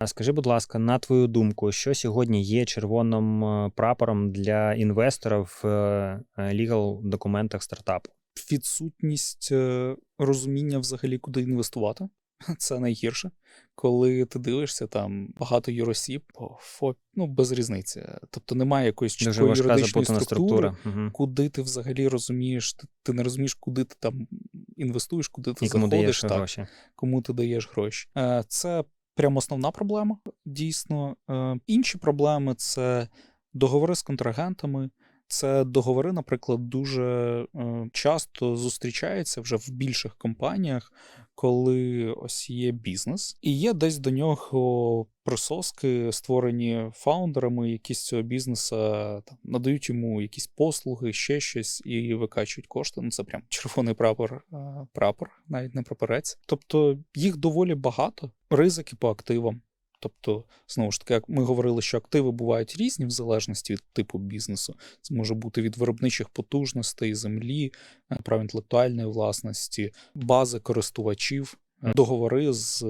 А Скажи, будь ласка, на твою думку, що сьогодні є червоним е, прапором для інвестора в legal документах стартапу? Відсутність е, розуміння взагалі, куди інвестувати. Це найгірше. Коли ти дивишся, там багато юросіб, фо, ну без різниці. Тобто немає якоїсь чіткої юридичної структури, структура. Угу. куди ти взагалі розумієш, ти, ти не розумієш, куди ти там інвестуєш, куди ти І кому даєш так, гроші? кому ти даєш гроші. Е, Це прямо основна проблема, дійсно. Е, Інші проблеми це договори з контрагентами. Це договори, наприклад, дуже е, часто зустрічаються вже в більших компаніях, коли ось є бізнес, і є десь до нього присоски, створені фаундерами, які з цього бізнесу там надають йому якісь послуги, ще щось і викачують кошти. Ну це прям червоний прапор, е, прапор, навіть не прапорець. Тобто їх доволі багато, ризики по активам. Тобто, знову ж таки, як ми говорили, що активи бувають різні в залежності від типу бізнесу. Це може бути від виробничих потужностей, землі, е, прав інтелектуальної власності, бази користувачів, е, договори з, е,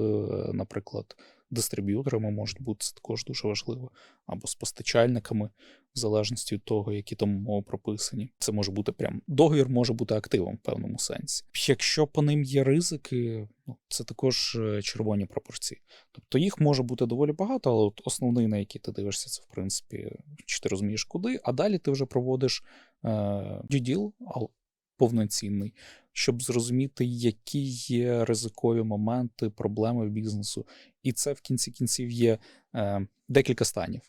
наприклад, дистриб'юторами можуть бути це також дуже важливо, або з постачальниками, в залежності від того, які там умови прописані. Це може бути прям договір, може бути активом в певному сенсі. Якщо по ним є ризики, ну це також е, червоні пропорції. Тобто їх може бути доволі багато, але от основний, на який ти дивишся, це в принципі, чи ти розумієш куди, а далі ти вже проводиш е, due повноцінний, щоб зрозуміти, які є ризикові моменти, проблеми в бізнесу. І це в кінці кінців є е, декілька станів.